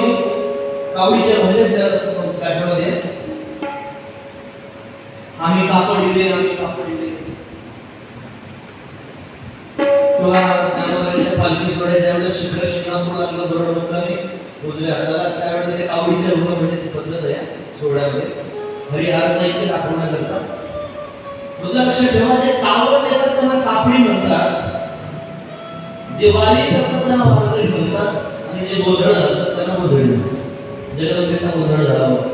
कावडी कावडीच्या म्हणजे गाठ्यामध्ये. आम्ही कापड दिले आम्ही कापड दिले. किंवा ज्ञानोबाईच्या पालखी सोडायच्या वेळेस शिखर शिंगणापूर लागलं बरोबर लोकांनी उजव्या हाताला त्यावेळेला ते कावडीच्या रुग्ण म्हणण्याची पद्धत आहे सोहळ्यामध्ये. हरिहारचा इथे दाखवण्याकरता मुद्दा लक्षात ठेवा जे कावड येतात त्यांना कापडी म्हणतात. जे वारी करतात त्यांना वारकरी म्हणतात. आणि जे गोधळ घालतात त्यांना गोंधळ जगदंबेचा गोंधळ झाला होता.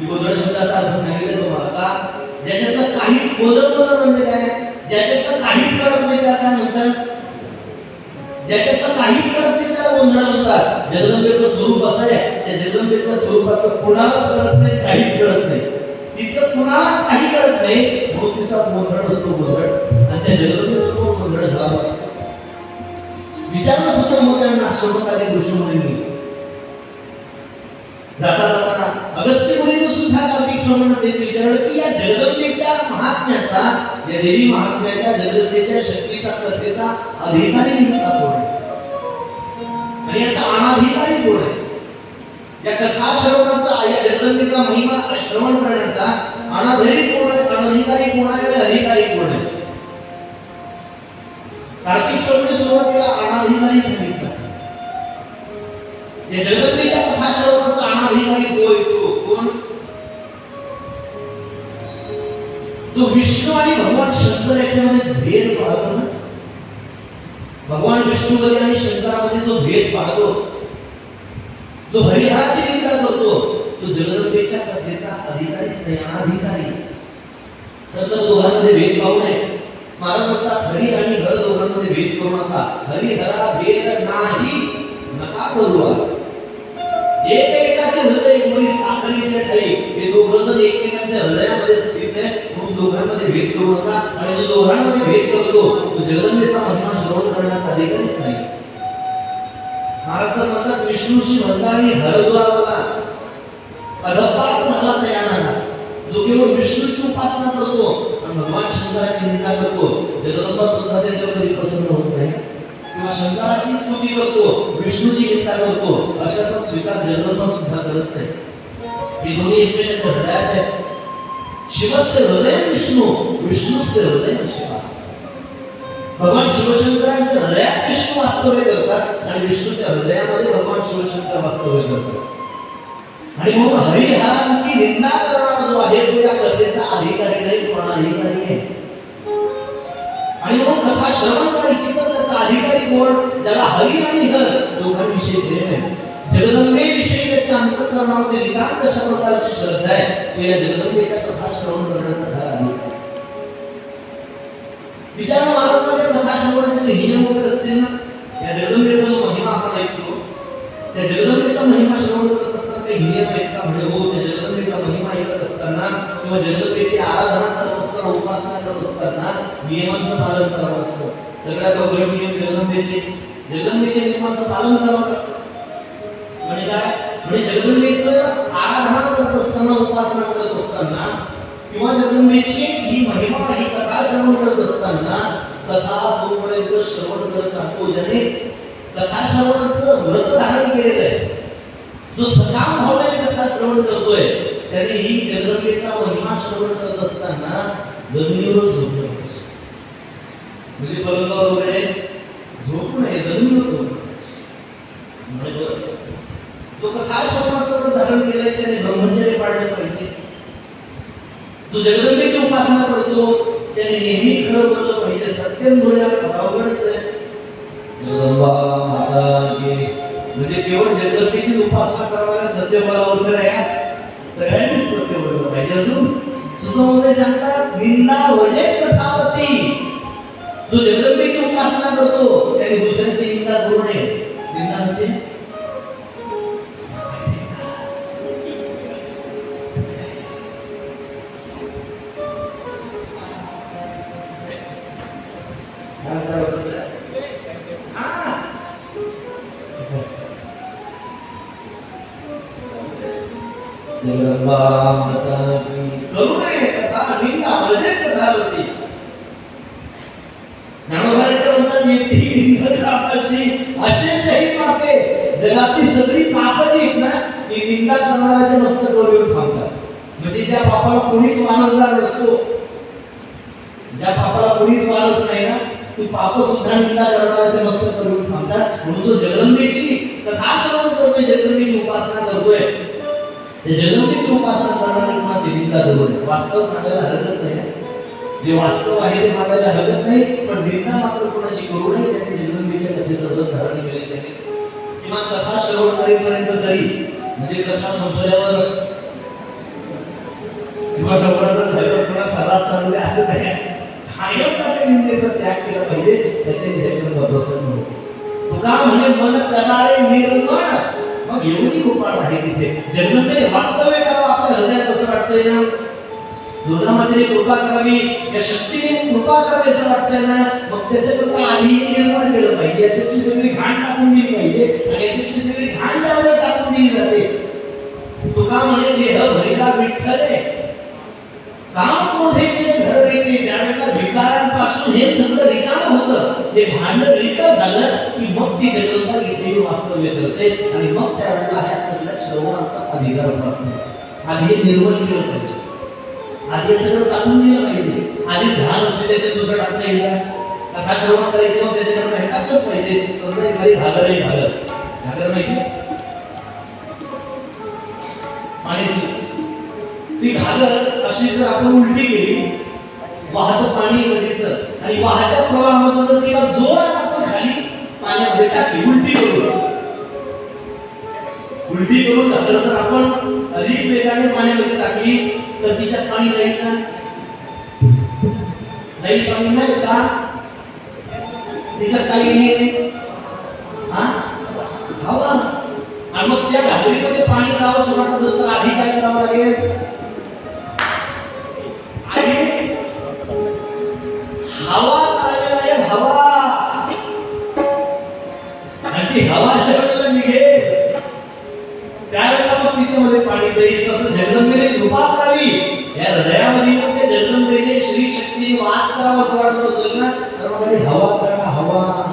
मी गोंधळ शब्दाचा अर्थ सांगितलं तुम्हाला का? ज्याच्यातलं काहीच गोंधळ म्हणजे काय? ज्याच्यातलं काहीच कळत नाही त्याला काय म्हणतात? ज्याच्यातलं काहीच कळत नाही त्याला गोंधळ म्हणतात. जगदंबेचं स्वरूप असं आहे. त्या जगदंबेच्या स्वरूपाचं कोणालाच कळत नाही काहीच कळत नाही. तिचं कुणालाच काही कळत नाही. म्हणून तिचा गोंधळ असतो गोंधळ. आणि त्या जगदंबे जगदंबेसमोर गोंधळ झाला विचारलं सुद्धा मग त्यांना आश्रमात आश्रमकाली ऋषीमुनींनी. जाता जाताना अगस्त्य मुनीने सुद्धा कार्तिक स्वामींना तेच विचारलं की या जगदंबेच्या महात्म्याचा या देवी महात्म्याच्या जगदंबेच्या शक्तीचा कथेचा अधिकारी नेमका कोण आहे? आणि याचा अनाधिकारी कोण आहे? या कथा श्रवणाचा या जगदंबेचा महिमा श्रवण करण्याचा अनाधारी कोण आहे? अनाधिकारी कोण आहे? आणि अधिकारी कोण आहे? कार्तिक स्वामीने सुरुवातीला अनाधिकारी सांगितलं या जगदंबेच्या कथा श्रवणाचा अनाधिकारी होय तो कोण? जो विष्णू आणि भगवान शंकर याच्यामध्ये भेद पाहतो ना? भगवान विष्णूमध्ये आणि शंकरामध्ये जो भेद पाहतो जो हरिहराची निंदा करतो तो जगदंबेच्या कथेचा अधिकारीच नाही अनाधिकारी. तर त्या दोघांमध्ये भेद पाहू नये. मला म्हणतात हरी आणि हर दोघांमध्ये भेद करू नका. हरिहरा भेद नाही. नका करू हा. एकमेकाचे हृदय मुली साखळीचे ठाई हे दोघं जर एकमेकांच्या हृदयामध्ये स्थित आहे म्हणून दोघांमध्ये भेद करू नका. आणि जो दोघांमध्ये भेद करतो तो जगदंबेचा महिमा श्रवण करण्याचा अधिकारीच नाही. महाराष्ट्रात म्हणतात विष्णूशी भजनाने हरद्वाराला अधपात झाला तयाना जो केवळ विष्णूची उपासना करतो आणि भगवान शंकराची निंदा करतो. जगदंबा सुद्धा त्याच्यावर प्रसन्न होत नाही. किंवा शंकराची स्तुती करतो विष्णूची निंदा करतो अशाचा स्वीकार जगदंबा सुद्धा करत नाही. हे दोन्ही एकमेकांच्या हृदयात आहे शिवस्य हृदय विष्णू विष्णूस्य हृदय शिवा. भगवान शिवशंकरांच्या हृदयात विष्णू वास्तव्य करतात आणि विष्णूच्या हृदयामध्ये भगवान शिवशंकर वास्तव्य करतात. आणि म्हणून हरिहरांची निंदा करणारा जो आहे तो या कथेचा अधिकारी नाही पण अधिकारी आहे आणि मग कथा श्रवण करायची तर त्याचा अधिकारी कोण? ज्याला हरी आणि हर दोघांविषयी प्रेम आहे. जगदंबेविषयी त्याच्या अंतकरणामध्ये निदान कशा प्रकारची श्रद्धा आहे तो या जगदंबेच्या कथा श्रवण करण्याचा खरा अधिकारी विचार महाराजांच्या कथा श्रवणाचे नियम वगैरे असते ना या जगदंबेचा जो महिमा आपण ऐकतो त्या जगदंबेचा महिमा श्रवण करत असतो नियम आहेत का म्हणजे हो त्या जगदंबेचा महिमा ऐकत असताना किंवा जगदंबेची आराधना करत असताना उपासना करत असताना नियमांचं पालन करावं लागतं. सगळ्यात अवघड नियम जगदंबेचे. जगदंबेच्या नियमांचं पालन करावं लागतं. म्हणजे काय? म्हणजे जगदंबेचं आराधना करत असताना उपासना करत असताना किंवा जगदंबेची ही महिमा ही कथा श्रवण करत असताना कथा जोपर्यंत श्रवण करत राहतो ज्याने कथा श्रवणाचं व्रत धारण केलेलं आहे जो सकाम भावनेने कथा श्रवण करतोय त्याने ही जगदंबेचा महिमा श्रवण करत असताना जमिनीवर झोपलं पाहिजे. म्हणजे पलंगावर वगैरे झोप नये जमिनीवर झोपलं पाहिजे. म्हणजे जो कथा श्रवणाचं धारण केलंय त्याने ब्रह्मचर्य पाळलं पाहिजे. जो जगदंबेची उपासना करतो त्याने नेहमी खरं बोललं पाहिजे. सत्यम बोलल्या अवघडच आहे. जगदंबा माता म्हणजे केवळ जगदंबेची उपासना करणाऱ्या सत्य मला अवसर आहे सगळ्यांनीच सत्य बोललं पाहिजे अजून. सुद्धा सांगतात निंदा वजे कथापती जो जगदंबेची उपासना करतो त्याने दुसऱ्याची निंदा करू नये. निंदा म्हणजे? करू नये कथा निंदा सगळी पापं जी ना ती निंदा मस्त करून थांबतात. म्हणजे ज्या पापाला कोणीच वारसदार नसतो ज्या पापाला कोणीच वारस नाही ना ती पाप सुद्धा निंदा करणाऱ्याचे मस्त करून थांबतात. म्हणून जो जगदंबेची कथा सर्व करतोय जगदंबेची उपासना करतोय. त्या जगदंबेची उपासना करणारी कुणाची निंदा करू वास्तव सांगायला हरकत नाही. जे वास्तव आहे ते मागायला हरकत नाही पण निंदा मात्र कोणाची करू नये त्याने जगदंबेच्या कथेचं व्रत धारण केले त्याने किंवा कथा श्रवण करेपर्यंत तरी म्हणजे कथा संपल्यावर किंवा जबरदस्त झाल्यावर कोणा सरात चालू आहे असं नाही कायमचा त्या निंदेचा त्याग केला पाहिजे त्याचे निधन प्रसन्न होते तुका म्हणे मन करणारे निर्मळ. मग एवढी गोपाळ आहे तिथे. जन्मते वास्तव्य करावं आपल्या हृदयात असं वाटतंय ना? दोनामध्ये कृपा करावी या शक्तीने कृपा करावी असं वाटतंय ना? मग त्याच्याकरता आधी निर्माण केलं पाहिजे. याच्यातली सगळी घाण टाकून दिली पाहिजे आणि याच्यातली सगळी घाण त्यावर टाकून दिली जाते. तुका म्हणे देह भरीला विठ्ठले. काम क्रोधे केले घर रीते? ज्यावेळेला विकारांपासून हे सगळं रिकाम होतं ते भांड रिक झालं की मग ती जगदंबा इथे वास्तव्य करते आणि मग त्यावेळेला ह्या सगळ्या श्रवणाचा अधिकार प्राप्त होतो आधी हे निर्मल केलं पाहिजे. आधी हे सगळं टाकून दिलं पाहिजे. आधी झाड असले त्याच्यात दुसरं टाकता येईल का? कथा श्रवण करायची मग त्याच्याकडे काही टाकलंच पाहिजे. समजा एखादी घागर आहे घागर. घागर माहिती पाण्याची. ती घागर अशी जर आपण उलटी केली वाहत पाणी नदीचं आणि वाहत्या प्रवाहामध्ये जर तिला जोरात पाण्यामध्ये टाकली उलटी करून. उलटी करून घागर जर आपण अधिक वेगाने पाण्यामध्ये टाकली तर तिच्यात पाणी जाईल का? जाईल पाणी नाही का? तिच्यात काही नाही हा? हवा. आणि मग त्या घागरीमध्ये पाणी जावं असं तर आधी काय करावं लागेल? हवा ज्या वेळेला निघेल. त्यावेळेला मग तिच्यामध्ये पाणी जाईल. तसं जगदंबेने कृपा करावी. या हृदयामध्ये मग त्या जगदंबेने श्री वास करावा असं वाटत असेल ना तर मग हवा करा हवा.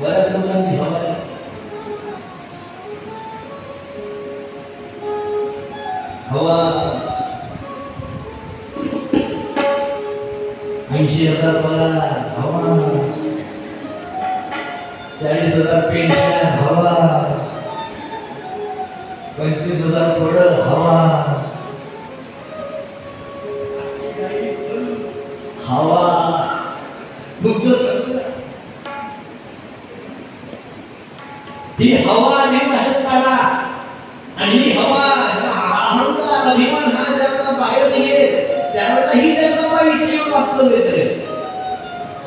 बऱ्याच लोकांची हवा आहे. हवा. ऐंशी हजार पगार. ही हवा ही बाहेर काढा आणि ही हवा अहंकार अभिमान हा ज्यावेळेला बाहेर निघेल त्यावेळेला ही जगदंबा इथे येऊन वास्तव्य करेल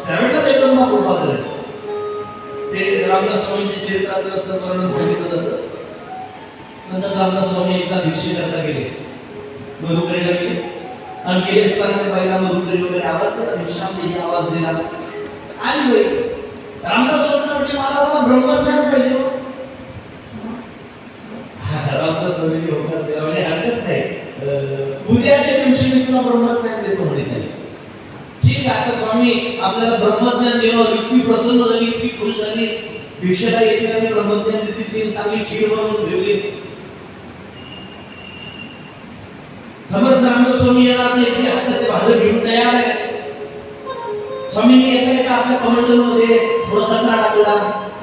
त्यावेळेला जगदंबा कृपा करेल ते रामदास स्वामींच्या चरित्रात असं वर्णन सांगितलं जातं. नंतर रामदास स्वामी एका दिवशी करता गेले. मधुकरीला गेले. आणि गेले असताना त्या बाईला मधुकरी वगैरे आवाज दिला भिक्षाम देही आवाज दिला आली बाई रामदास स्वामी म्हटले मला ब्रह्मज्ञान पाहिजे हो. हो." होतात स्वामी म्हणजे हरकत नाही उद्याच्या दिवशी मी तुला ब्रह्मज्ञान देतो म्हणे ताई. ठीक आता स्वामी आपल्याला ब्रह्मज्ञान देणं इतकी प्रसन्न झाली इतकी खुश झाली भिक्षेला येते आणि ब्रह्मज्ञान देते ती चांगली खीर बनवून ठेवली समर्थ रामदास स्वामी येणार नाही इतके हातात ते भांडं घेऊन तयार आहे स्वामींनी येता येता आपल्या कमंडलमध्ये थोडा कचरा टाकला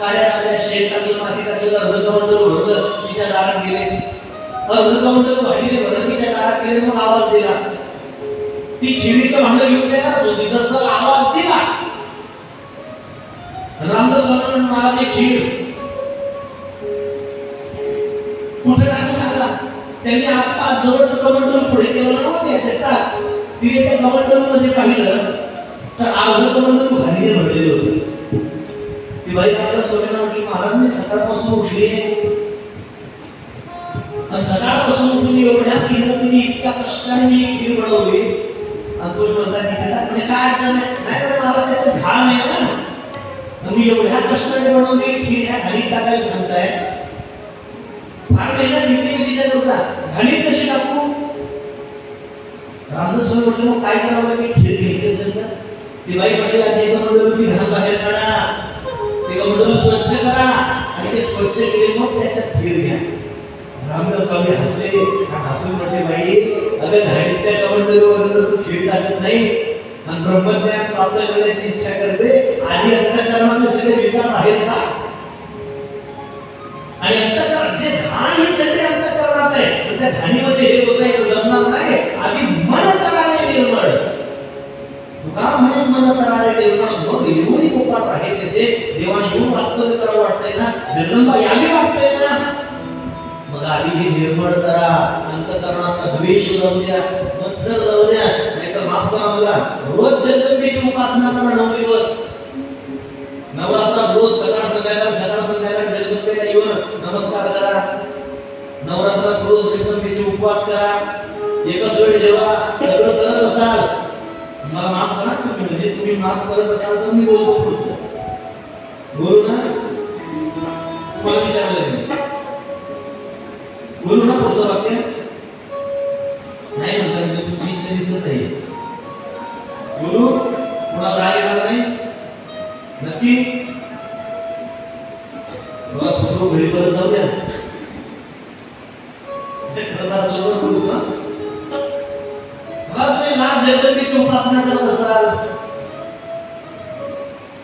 काड्या टाकल्या शेत टाकलं माती टाकलं अर्ध कमंडल भरलं तिच्या दारात गेले अर्ध कमंडल भांडीने तिच्या दारात गेले मग आवाज दिला. ती खिरीचं भांड घेऊन तयार होती. जसं आवाज दिला. रामदास स्वामी मला ते खीर. कुठे टाकू सांगा त्यांनी आता जवळचं कमंडल पुढे केलं नव्हतं त्याच्यात टाक तिने त्या कमंडलमध्ये पाहिलं तर अर्ध कमंडल घाणीने भरलेलं होतं. ती बाई रामदास स्वामींना म्हटली महाराज मी सकाळपासून उठली सकाळपासून तुम्ही एवढ्या केलं तुम्ही इतक्या कष्टाने मी खीर बनवली. आणि तुम्ही म्हणता तिथे म्हणजे काय अडचण नाही पण मला त्याचं घाण आहे ना. आणि मी एवढ्या कष्टाने बनवली खीर ह्या खाली टाकायला सांगताय. फार मेहनत घेतली मी तिच्यात होता घाणीत कशी टाकू? रामदास स्वामी म्हटलं मग काय करावं? लागेल खीर घ्यायची असेल तर. ती बाई म्हटली आधी एका ती घाण बाहेर काढा. कमंडल स्वच्छ करा. आणि ते स्वच्छ केले मग त्याच्यात खीर घ्या. रामदासस्वामी हसले. हसून म्हटले नाही अगं घाणीतल्या कमंडलवर जर तू धीर टाकत नाही आणि ब्रह्मज्ञान प्राप्त करण्याची इच्छा करते आधी अंतकरणाचे सगळे विकार आहेत का? आणि अंतकरण जे घाण ही सगळे अंतकरणात आहे. पण त्या घाणीमध्ये हे होत आहे जमणार नाही. आधी मन कराने निर्मळ. तुका म्हणे मन करारे निर्मळ. मग एवढी उपाट आहे तेथे देवाने येऊन वास्तव्य करावं वाटतंय ना? जगदंबा यावी वाटतंय. ना आधी हे निर्मळ करा. अंतकरणाचा द्वेष जाऊ द्या मत्सर जाऊ द्या. नाहीतर माफ करा मला. रोज जगदंबेची उपासना करा नऊ दिवस नवरात्रात रोज सकाळ संध्याकाळ सकाळ संध्याकाळ जगदंबेला येऊन नमस्कार करा. नवरात्रात रोज जगदंबेचे उपवास करा. एकच वेळ जेव्हा सगळं करत असाल मला माफ करा तुम्ही म्हणजे तुम्ही माफ करत असाल तर मी बोलतो पुढचं. बोलू ना? तुम्हाला विचारलं मी. बोलू ना पुढचं वाक्य? नाही म्हणतात म्हणजे तुमची इच्छा दिसत नाही. बोलू? कुणाला राग येणार नाही? नक्की? बघा सुरू घरी परत जाऊ द्या म्हणजे बोलू ना बघा तुम्ही लाख जगदंबेची उपासना करत असाल?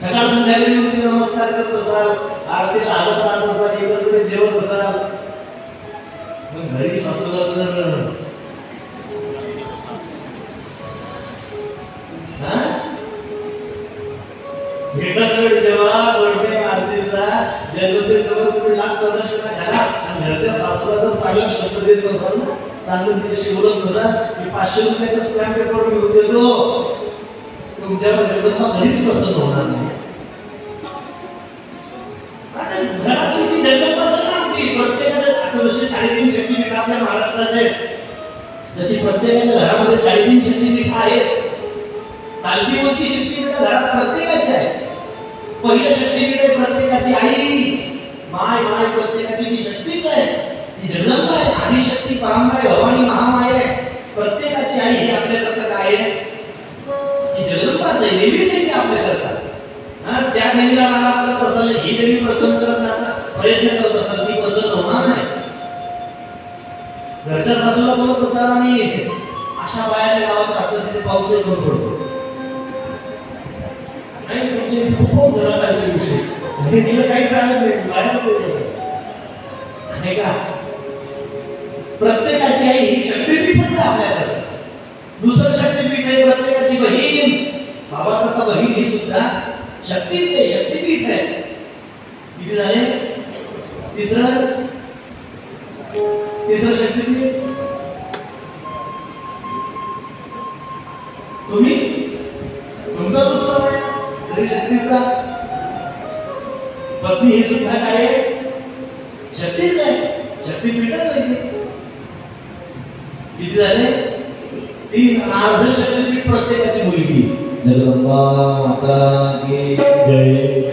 सकाळ संध्याकाळी नमस्कार करत असाल? आरतीला हालत राहत असाल एकच जेवत असाल? घरी सासूला जर एकाच वेळी जेव्हा गोडके आरतीला जगदंबे समोर तुम्ही लाख प्रदर्शना घाला आणि घरच्या सासूला जर चांगला शब्द देत नसाल ना चांगलं तिच्याशी बोलत नसा मी पाचशे रुपयाचा स्टॅम्प पेपर घेऊन देतो तुमच्यावर जगदंबा घरीच प्रसन्न होणार नाही. घरात तुम्ही जगदंबाचं जशी साडेतीन शक्तीपीठ आपल्या महाराष्ट्रात आहेत जशी प्रत्येक घरामध्ये साडेतीन शक्तीपीठ आहेत चालती बोलती शक्तीपीठ घरात प्रत्येकाची आहे. पहिलं शक्तीपीठ आहे प्रत्येकाची आई. माय माय प्रत्येकाची ती शक्तीच आहे ती जगदंबा आहे. आदिशक्ती परामाय भवानी महामाय आहे. प्रत्येकाची आई ही आपल्याकरता काय आहे? ही जगदंबाच आहे देवीच आहे ती आपल्याकरता. हा त्या देवीला मला असं असाल ही देवी प्रसन्न करण्याचा प्रयत्न करत असेल ती प्रसन्न होणार नाही. घरच्या सासूला बोलत असाल आणि अशा बायाच्या गावात राहतात तिथे पाऊस येत पडतो. नाही तुमचे खूप जबाबदारीचे विषय म्हणजे तिला काही सांगत नाही बाहेर नाही का? प्रत्येकाची आई ही शक्तीपीठच आपल्याला आपल्याकडे. दुसरं शक्तीपीठ आहे प्रत्येकाची बहीण. बाबा करता बहीण ही सुद्धा शक्तीच आहे शक्तीपीठ आहे. किती झाले? तिसरं? तिसरं शक्तीपीठ तुम्ही तुमचा उत्सव आहे स्त्री शक्तीचा. पत्नी ही सुद्धा काय आहे? शक्तीच आहे. शक्तीपीठच आहे ती. किती झाले? तीन अर्ध शक्तीपीठ प्रत्येकाची मुलगी. जगदंबा माता की जय.